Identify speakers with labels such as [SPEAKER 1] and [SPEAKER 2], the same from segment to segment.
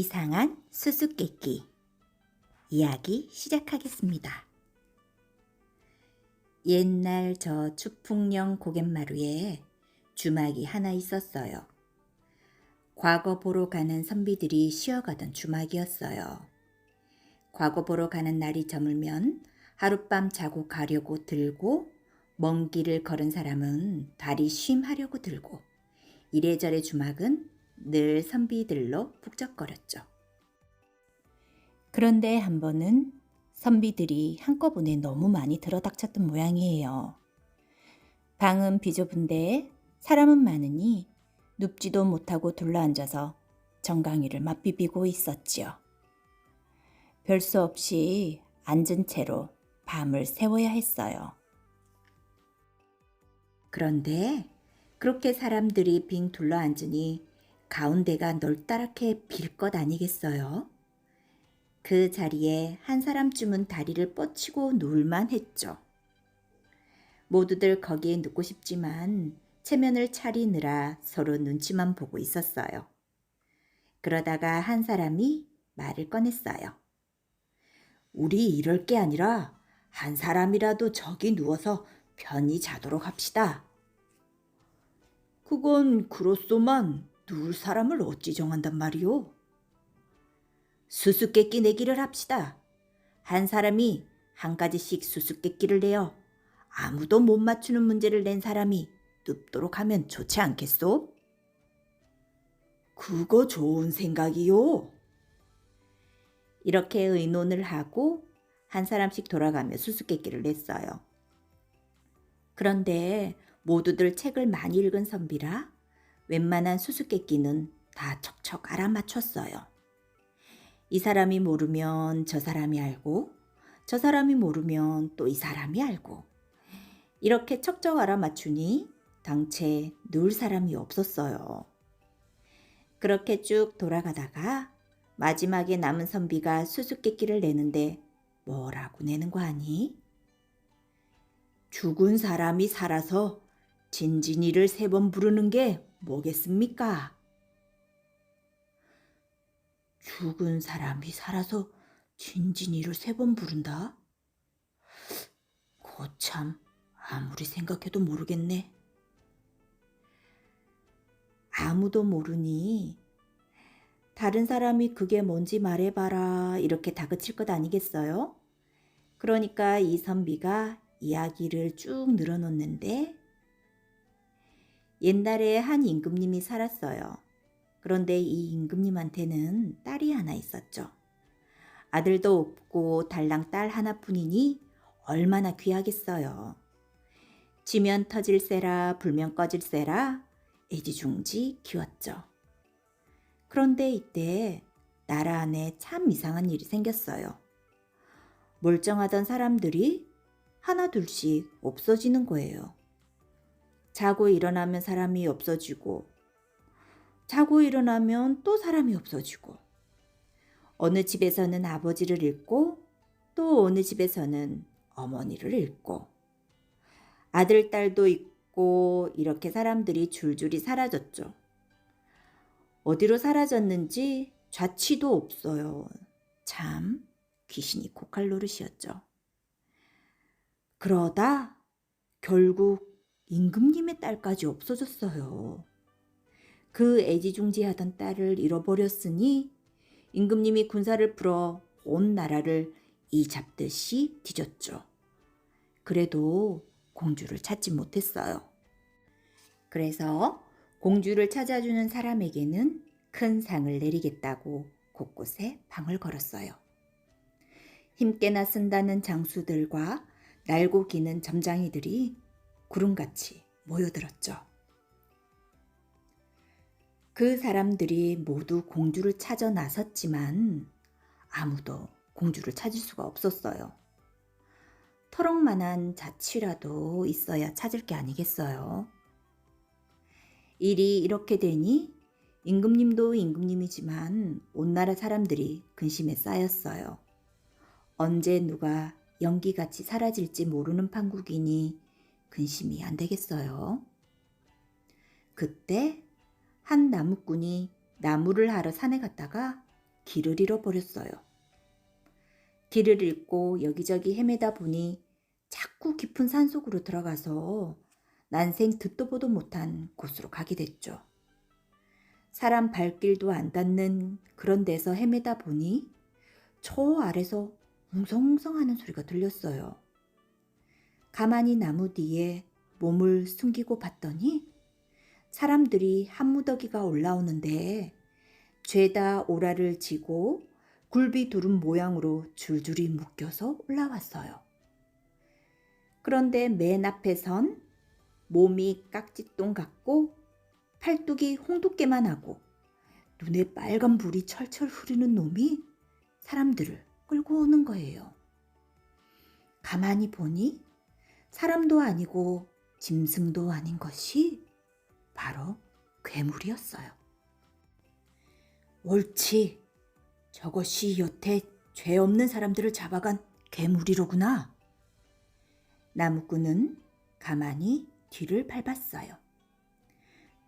[SPEAKER 1] 이상한 수수께끼 이야기 시작하겠습니다. 옛날 저 추풍령 고갯마루에 주막이 하나 있었어요. 과거 보러 가는 선비들이 쉬어가던 주막이었어요. 과거 보러 가는 날이 저물면 하룻밤 자고 가려고 들고 먼 길을 걸은 사람은 다리 쉼하려고 들고 이래저래 주막은 늘 선비들로 북적거렸죠. 그런데 한 번은 선비들이 한꺼번에 너무 많이 들어닥쳤던 모양이에요. 방은 비좁은데 사람은 많으니 눕지도 못하고 둘러앉아서 정강이를 맞비비고 있었지요. 별 수 없이 앉은 채로 밤을 새워야 했어요. 그런데 그렇게 사람들이 빙 둘러앉으니 가운데가 넓다랗게 빌 것 아니겠어요? 그 자리에 한 사람쯤은 다리를 뻗치고 누울만 했죠. 모두들 거기에 눕고 싶지만 체면을 차리느라 서로 눈치만 보고 있었어요. 그러다가 한 사람이 말을 꺼냈어요. 우리 이럴 게 아니라 한 사람이라도 저기 누워서 편히 자도록 합시다. 그건 그렇소만 누울 사람을 어찌 정한단 말이오? 수수께끼 내기를 합시다. 한 사람이 한 가지씩 수수께끼를 내어 아무도 못 맞추는 문제를 낸 사람이 눕도록 하면 좋지 않겠소? 그거 좋은 생각이요. 이렇게 의논을 하고 한 사람씩 돌아가며 수수께끼를 냈어요. 그런데 모두들 책을 많이 읽은 선비라 웬만한 수수께끼는 다 척척 알아맞혔어요. 이 사람이 모르면 저 사람이 알고, 저 사람이 모르면 또 이 사람이 알고. 이렇게 척척 알아맞추니 당체 누울 사람이 없었어요. 그렇게 쭉 돌아가다가 마지막에 남은 선비가 수수께끼를 내는데 뭐라고 내는 거 아니? 죽은 사람이 살아서 진진이를 세 번 부르는 게 뭐겠습니까? 죽은 사람이 살아서 진진이를 세 번 부른다? 거참 아무리 생각해도 모르겠네. 아무도 모르니 다른 사람이 그게 뭔지 말해봐라 이렇게 다그칠 것 아니겠어요? 그러니까 이 선비가 이야기를 쭉 늘어놓는데 옛날에 한 임금님이 살았어요. 그런데 이 임금님한테는 딸이 하나 있었죠. 아들도 없고 달랑 딸 하나뿐이니 얼마나 귀하겠어요. 지면 터질세라 불면 꺼질세라 애지중지 키웠죠. 그런데 이때 나라 안에 참 이상한 일이 생겼어요. 멀쩡하던 사람들이 하나 둘씩 없어지는 거예요. 자고 일어나면 사람이 없어지고, 자고 일어나면 또 사람이 없어지고, 어느 집에서는 아버지를 잃고, 또 어느 집에서는 어머니를 잃고, 아들, 딸도 있고, 이렇게 사람들이 줄줄이 사라졌죠. 어디로 사라졌는지 좌치도 없어요. 참, 귀신이 코칼 노릇이었죠. 그러다 결국 임금님의 딸까지 없어졌어요. 그 애지중지하던 딸을 잃어버렸으니 임금님이 군사를 풀어 온 나라를 이 잡듯이 뒤졌죠. 그래도 공주를 찾지 못했어요. 그래서 공주를 찾아주는 사람에게는 큰 상을 내리겠다고 곳곳에 방을 걸었어요. 힘께나 쓴다는 장수들과 날고 기는 점장이들이 구름같이 모여들었죠. 그 사람들이 모두 공주를 찾아 나섰지만 아무도 공주를 찾을 수가 없었어요. 터럭만한 자취라도 있어야 찾을 게 아니겠어요. 일이 이렇게 되니 임금님도 임금님이지만 온 나라 사람들이 근심에 쌓였어요. 언제 누가 연기같이 사라질지 모르는 판국이니 근심이 안 되겠어요. 그때 한 나무꾼이 나무를 하러 산에 갔다가 길을 잃어버렸어요. 길을 잃고 여기저기 헤매다 보니 자꾸 깊은 산속으로 들어가서 난생 듣도 보도 못한 곳으로 가게 됐죠. 사람 발길도 안 닿는 그런 데서 헤매다 보니 저 아래서 웅성웅성 하는 소리가 들렸어요. 가만히 나무 뒤에 몸을 숨기고 봤더니 사람들이 한 무더기가 올라오는데 죄다 오라를 지고 굴비 두른 모양으로 줄줄이 묶여서 올라왔어요. 그런데 맨 앞에 선 몸이 깍지똥 같고 팔뚝이 홍두깨만 하고 눈에 빨간 불이 철철 흐르는 놈이 사람들을 끌고 오는 거예요. 가만히 보니 사람도 아니고 짐승도 아닌 것이 바로 괴물이었어요. 옳지. 저것이 여태 죄 없는 사람들을 잡아간 괴물이로구나. 나무꾼은 가만히 뒤를 밟았어요.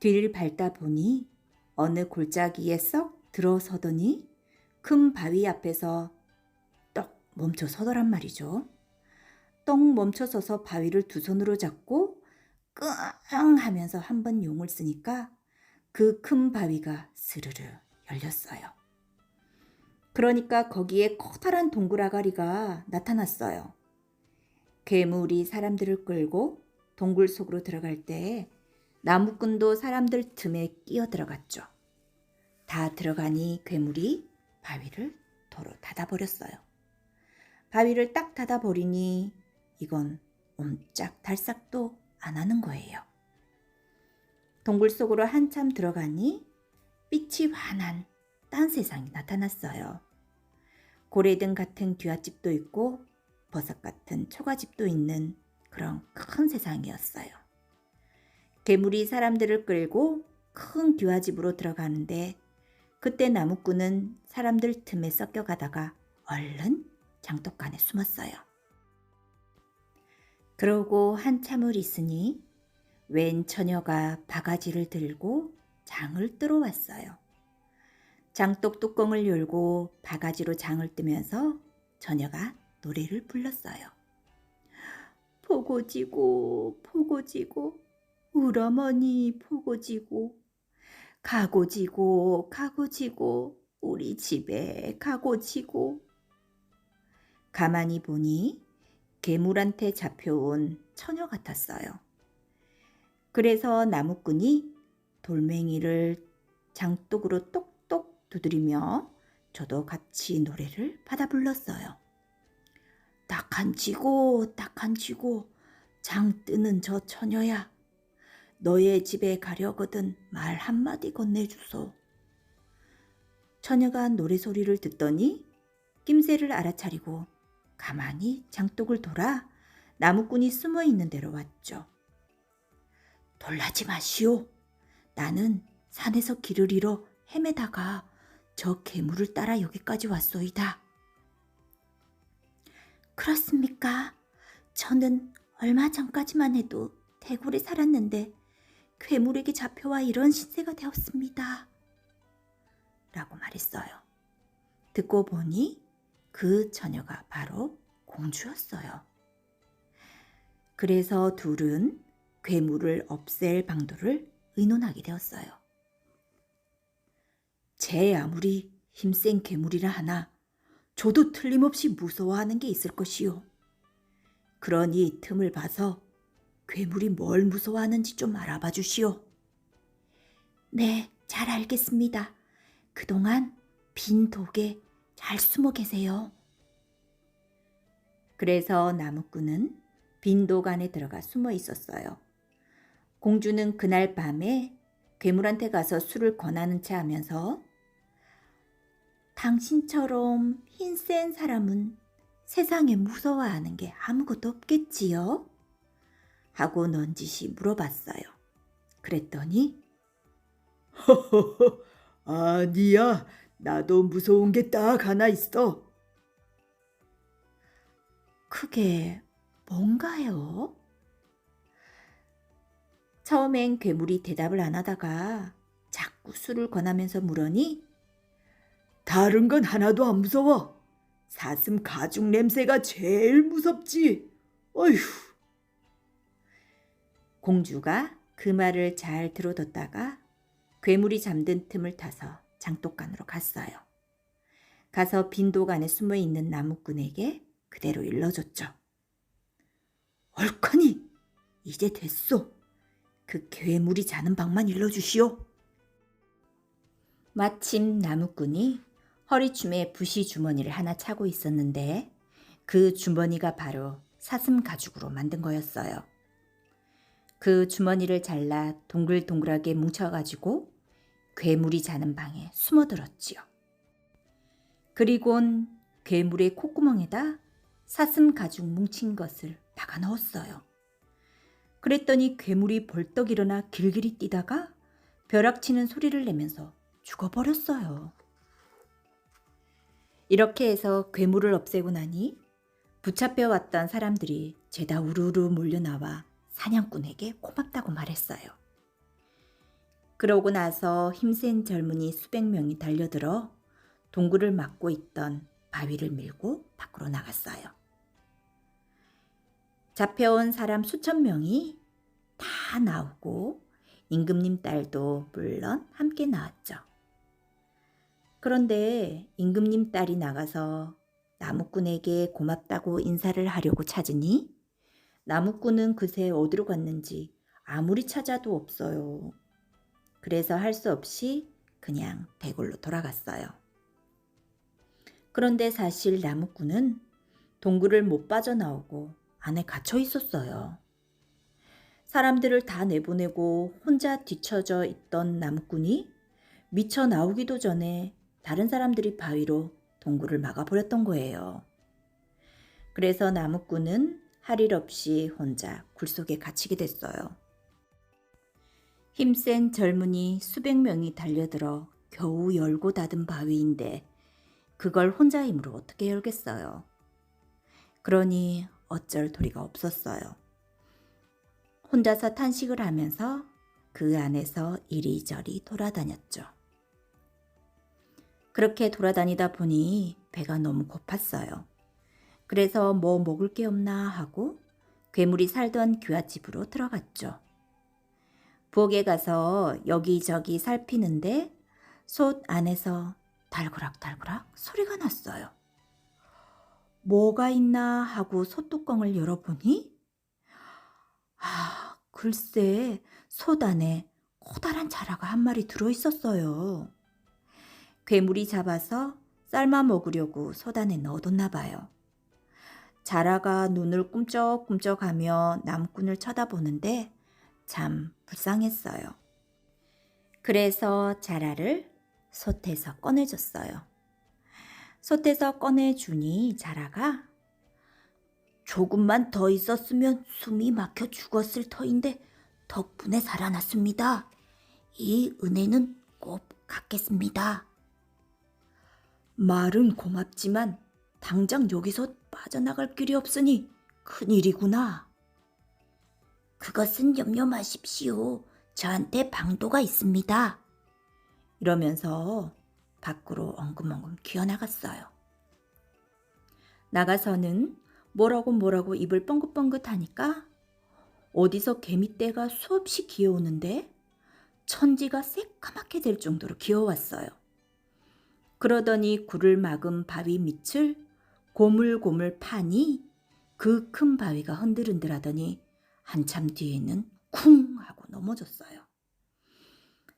[SPEAKER 1] 뒤를 밟다 보니 어느 골짜기에 썩 들어서더니 큰 바위 앞에서 떡 멈춰 서더란 말이죠. 떡 멈춰 서서 바위를 두 손으로 잡고 끙 하면서 한 번 용을 쓰니까 그 큰 바위가 스르르 열렸어요. 그러니까 거기에 커다란 동굴아가리가 나타났어요. 괴물이 사람들을 끌고 동굴 속으로 들어갈 때 나무꾼도 사람들 틈에 끼어 들어갔죠. 다 들어가니 괴물이 바위를 도로 닫아버렸어요. 바위를 딱 닫아버리니 이건 옴짝달싹도 안 하는 거예요. 동굴 속으로 한참 들어가니 빛이 환한 딴 세상이 나타났어요. 고래등 같은 뒤앗집도 있고 버섯 같은 초가집도 있는 그런 큰 세상이었어요. 괴물이 사람들을 끌고 큰 뒤화집으로 들어가는데 그때 나무꾼은 사람들 틈에 섞여가다가 얼른 장독간에 숨었어요. 그러고 한참을 있으니 웬 처녀가 바가지를 들고 장을 뜨러 왔어요. 장독 뚜껑을 열고 바가지로 장을 뜨면서 처녀가 노래를 불렀어요. 포고지고 포고지고 우러머니 포고지고 가고지고 가고지고 우리 집에 가고지고 가만히 보니 괴물한테 잡혀온 처녀 같았어요. 그래서 나무꾼이 돌멩이를 장독으로 똑똑 두드리며 저도 같이 노래를 받아 불렀어요. 딱한 치고 딱한 치고 장 뜨는 저 처녀야. 너의 집에 가려거든 말 한마디 건네주소. 처녀가 노래소리를 듣더니 낌새를 알아차리고 가만히 장독을 돌아 나무꾼이 숨어 있는 데로 왔죠. 놀라지 마시오. 나는 산에서 길을 잃어 헤매다가 저 괴물을 따라 여기까지 왔소이다. 그렇습니까? 저는 얼마 전까지만 해도 대굴에 살았는데 괴물에게 잡혀와 이런 신세가 되었습니다. 라고 말했어요. 듣고 보니 그 처녀가 바로 공주였어요. 그래서 둘은 괴물을 없앨 방도를 의논하게 되었어요. 제 아무리 힘센 괴물이라 하나 저도 틀림없이 무서워하는 게 있을 것이요. 그러니 틈을 봐서 괴물이 뭘 무서워하는지 좀 알아봐 주시오. 네, 잘 알겠습니다. 그동안 빈 독에 잘 숨어 계세요. 그래서 나무꾼은 빈독 안에 들어가 숨어 있었어요. 공주는 그날 밤에 괴물한테 가서 술을 권하는 체 하면서 당신처럼 힘센 사람은 세상에 무서워하는 게 아무것도 없겠지요? 하고 넌지시 물어봤어요. 그랬더니
[SPEAKER 2] 허허허, 아니야. 나도 무서운 게 딱 하나 있어.
[SPEAKER 1] 그게 뭔가요? 처음엔 괴물이 대답을 안 하다가 자꾸 술을 권하면서 물으니
[SPEAKER 2] 다른 건 하나도 안 무서워. 사슴 가죽 냄새가 제일 무섭지. 어휴.
[SPEAKER 1] 공주가 그 말을 잘 들어뒀다가 괴물이 잠든 틈을 타서 장독간으로 갔어요. 가서 빈독 안에 숨어 있는 나무꾼에게 그대로 일러줬죠.
[SPEAKER 2] 얼커니 이제 됐소. 그 괴물이 자는 방만 일러주시오.
[SPEAKER 1] 마침 나무꾼이 허리춤에 부시 주머니를 하나 차고 있었는데 그 주머니가 바로 사슴 가죽으로 만든 거였어요. 그 주머니를 잘라 동글동글하게 뭉쳐가지고 괴물이 자는 방에 숨어들었지요. 그리곤 괴물의 콧구멍에다 사슴 가죽 뭉친 것을 박아 넣었어요. 그랬더니 괴물이 벌떡 일어나 길길이 뛰다가 벼락치는 소리를 내면서 죽어버렸어요. 이렇게 해서 괴물을 없애고 나니 붙잡혀 왔던 사람들이 죄다 우르르 몰려나와 사냥꾼에게 고맙다고 말했어요. 그러고 나서 힘센 젊은이 수백 명이 달려들어 동굴을 막고 있던 바위를 밀고 밖으로 나갔어요. 잡혀온 사람 수천 명이 다 나오고 임금님 딸도 물론 함께 나왔죠. 그런데 임금님 딸이 나가서 나무꾼에게 고맙다고 인사를 하려고 찾으니 나무꾼은 그새 어디로 갔는지 아무리 찾아도 없어요. 그래서 할 수 없이 그냥 대굴로 돌아갔어요. 그런데 사실 나무꾼은 동굴을 못 빠져나오고 안에 갇혀 있었어요. 사람들을 다 내보내고 혼자 뒤처져 있던 나무꾼이 미쳐 나오기도 전에 다른 사람들이 바위로 동굴을 막아버렸던 거예요. 그래서 나무꾼은 할 일 없이 혼자 굴 속에 갇히게 됐어요. 힘센 젊은이 수백 명이 달려들어 겨우 열고 닫은 바위인데 그걸 혼자 힘으로 어떻게 열겠어요. 그러니 어쩔 도리가 없었어요. 혼자서 탄식을 하면서 그 안에서 이리저리 돌아다녔죠. 그렇게 돌아다니다 보니 배가 너무 고팠어요. 그래서 뭐 먹을 게 없나 하고 괴물이 살던 귀갓집으로 들어갔죠. 부엌에 가서 여기저기 살피는데 솥 안에서 달그락달그락 소리가 났어요. 뭐가 있나 하고 솥뚜껑을 열어보니 아, 글쎄 솥 안에 커다란 자라가 한 마리 들어있었어요. 괴물이 잡아서 삶아 먹으려고 솥 안에 넣어뒀나 봐요. 자라가 눈을 꿈쩍꿈쩍하며 남꾼을 쳐다보는데 참 불쌍했어요. 그래서 자라를 솥에서 꺼내줬어요. 솥에서 꺼내주니 자라가 조금만 더 있었으면 숨이 막혀 죽었을 터인데 덕분에 살아났습니다. 이 은혜는 꼭 갚겠습니다. 말은 고맙지만 당장 여기서 빠져나갈 길이 없으니 큰일이구나. 그것은 염려 마십시오. 저한테 방도가 있습니다. 이러면서 밖으로 엉금엉금 기어나갔어요. 나가서는 뭐라고 뭐라고 입을 뻥긋뻥긋 하니까 어디서 개미떼가 수없이 기어오는데 천지가 새까맣게 될 정도로 기어왔어요. 그러더니 굴을 막은 바위 밑을 고물고물 파니 그 큰 바위가 흔들흔들하더니 한참 뒤에는 쿵 하고 넘어졌어요.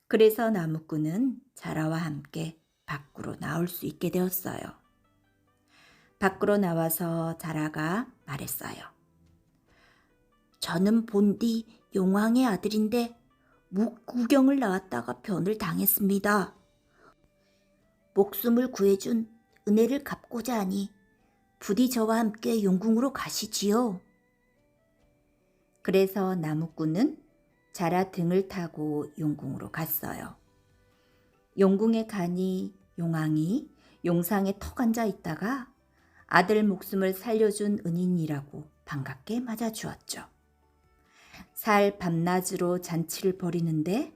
[SPEAKER 1] 그래서 나무꾼은 자라와 함께 밖으로 나올 수 있게 되었어요. 밖으로 나와서 자라가 말했어요. 저는 본디 용왕의 아들인데 묵구경을 나왔다가 변을 당했습니다. 목숨을 구해준 은혜를 갚고자 하니 부디 저와 함께 용궁으로 가시지요. 그래서 나무꾼은 자라 등을 타고 용궁으로 갔어요. 용궁에 가니 용왕이 용상에 턱 앉아 있다가 아들 목숨을 살려준 은인이라고 반갑게 맞아주었죠. 살 밤낮으로 잔치를 벌이는데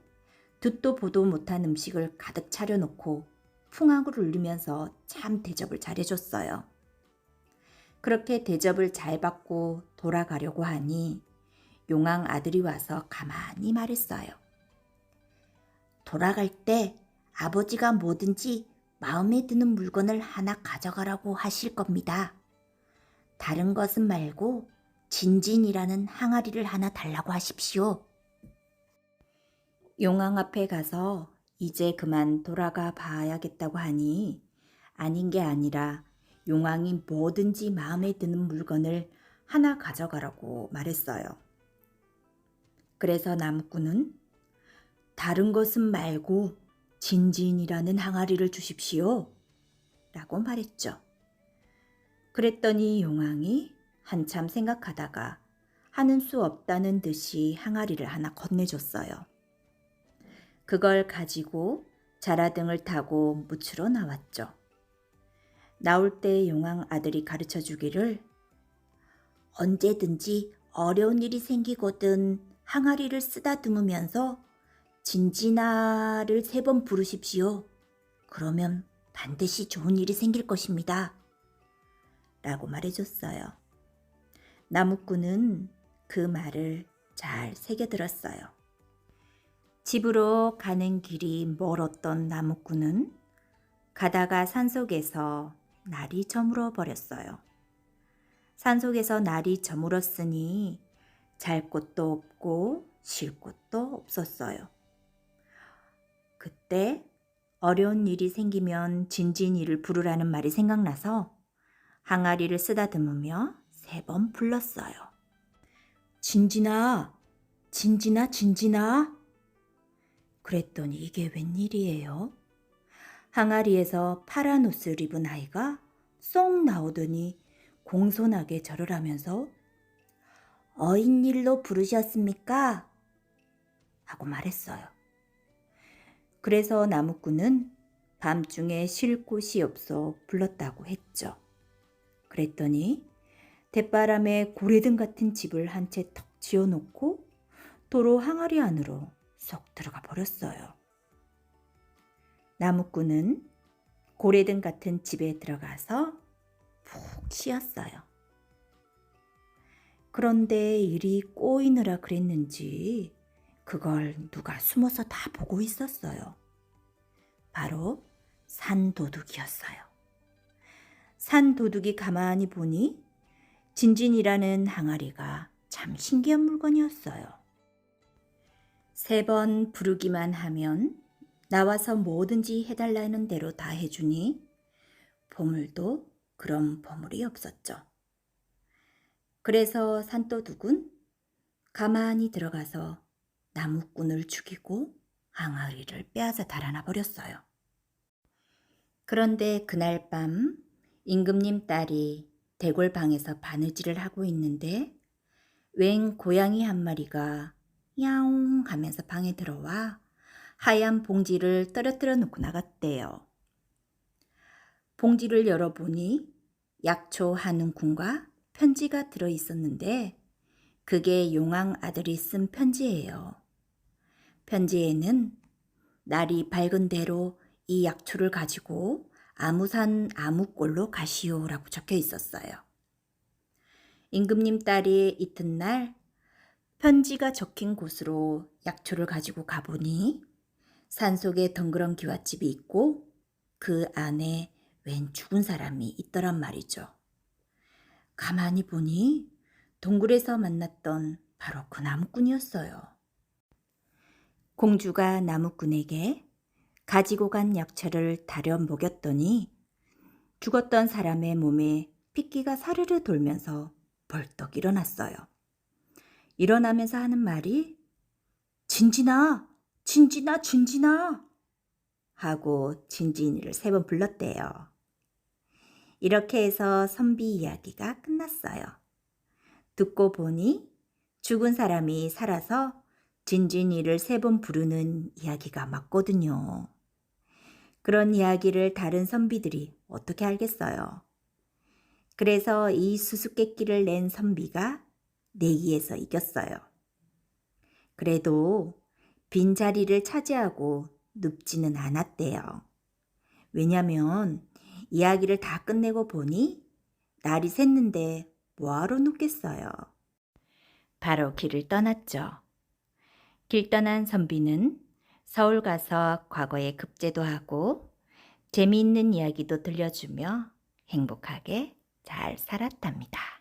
[SPEAKER 1] 듣도 보도 못한 음식을 가득 차려놓고 풍악을 울리면서 참 대접을 잘해줬어요. 그렇게 대접을 잘 받고 돌아가려고 하니 용왕 아들이 와서 가만히 말했어요. 돌아갈 때 아버지가 뭐든지 마음에 드는 물건을 하나 가져가라고 하실 겁니다. 다른 것은 말고 진진이라는 항아리를 하나 달라고 하십시오. 용왕 앞에 가서 이제 그만 돌아가 봐야겠다고 하니 아닌 게 아니라 용왕이 뭐든지 마음에 드는 물건을 하나 가져가라고 말했어요. 그래서 나무꾼은 다른 것은 말고 진진이라는 항아리를 주십시오. 라고 말했죠. 그랬더니 용왕이 한참 생각하다가 하는 수 없다는 듯이 항아리를 하나 건네줬어요. 그걸 가지고 자라등을 타고 무추로 나왔죠. 나올 때 용왕 아들이 가르쳐 주기를 언제든지 어려운 일이 생기거든 항아리를 쓰다듬으면서 진진아를 세 번 부르십시오. 그러면 반드시 좋은 일이 생길 것입니다. 라고 말해줬어요. 나무꾼은 그 말을 잘 새겨들었어요. 집으로 가는 길이 멀었던 나무꾼은 가다가 산속에서 날이 저물어 버렸어요. 산속에서 날이 저물었으니 잘 곳도 없고 쉴 곳도 없었어요. 그때 어려운 일이 생기면 진진이를 부르라는 말이 생각나서 항아리를 쓰다듬으며 세 번 불렀어요. 진진아, 진진아, 진진아. 그랬더니 이게 웬일이에요? 항아리에서 파란 옷을 입은 아이가 쏙 나오더니 공손하게 절을 하면서 어인일로 부르셨습니까? 하고 말했어요. 그래서 나무꾼은 밤중에 쉴 곳이 없어 불렀다고 했죠. 그랬더니 대바람에 고래등 같은 집을 한 채 턱 지어놓고 도로 항아리 안으로 쏙 들어가 버렸어요. 나무꾼은 고래등 같은 집에 들어가서 푹 쉬었어요. 그런데 일이 꼬이느라 그랬는지 그걸 누가 숨어서 다 보고 있었어요. 바로 산도둑이었어요. 산도둑이 가만히 보니 진진이라는 항아리가 참 신기한 물건이었어요. 세 번 부르기만 하면 나와서 뭐든지 해달라는 대로 다 해주니 보물도 그런 보물이 없었죠. 그래서 산도둑은 가만히 들어가서 나무꾼을 죽이고 항아리를 빼앗아 달아나 버렸어요. 그런데 그날 밤 임금님 딸이 대골방에서 바느질을 하고 있는데 웬 고양이 한 마리가 야옹 하면서 방에 들어와 하얀 봉지를 떨어뜨려 놓고 나갔대요. 봉지를 열어보니 약초 한 움큼과 편지가 들어 있었는데 그게 용왕 아들이 쓴 편지예요. 편지에는 날이 밝은 대로 이 약초를 가지고 아무산 아무꼴로 가시오라고 적혀 있었어요. 임금님 딸이 이튿날 편지가 적힌 곳으로 약초를 가지고 가보니 산속에 덩그런 기와집이 있고 그 안에 웬 죽은 사람이 있더란 말이죠. 가만히 보니 동굴에서 만났던 바로 그 나무꾼이었어요. 공주가 나무꾼에게 가지고 간 약초를 다려 먹였더니 죽었던 사람의 몸에 핏기가 사르르 돌면서 벌떡 일어났어요. 일어나면서 하는 말이 진진아, 진진아, 진진아 하고 진진이를 세 번 불렀대요. 이렇게 해서 선비 이야기가 끝났어요. 듣고 보니 죽은 사람이 살아서 진진이를 세 번 부르는 이야기가 맞거든요. 그런 이야기를 다른 선비들이 어떻게 알겠어요? 그래서 이 수수께끼를 낸 선비가 내기에서 이겼어요. 그래도 빈자리를 차지하고 눕지는 않았대요. 왜냐면 이야기를 다 끝내고 보니 날이 샜는데 뭐하러 눕겠어요. 바로 길을 떠났죠. 길 떠난 선비는 서울 가서 과거의 급제도 하고 재미있는 이야기도 들려주며 행복하게 잘 살았답니다.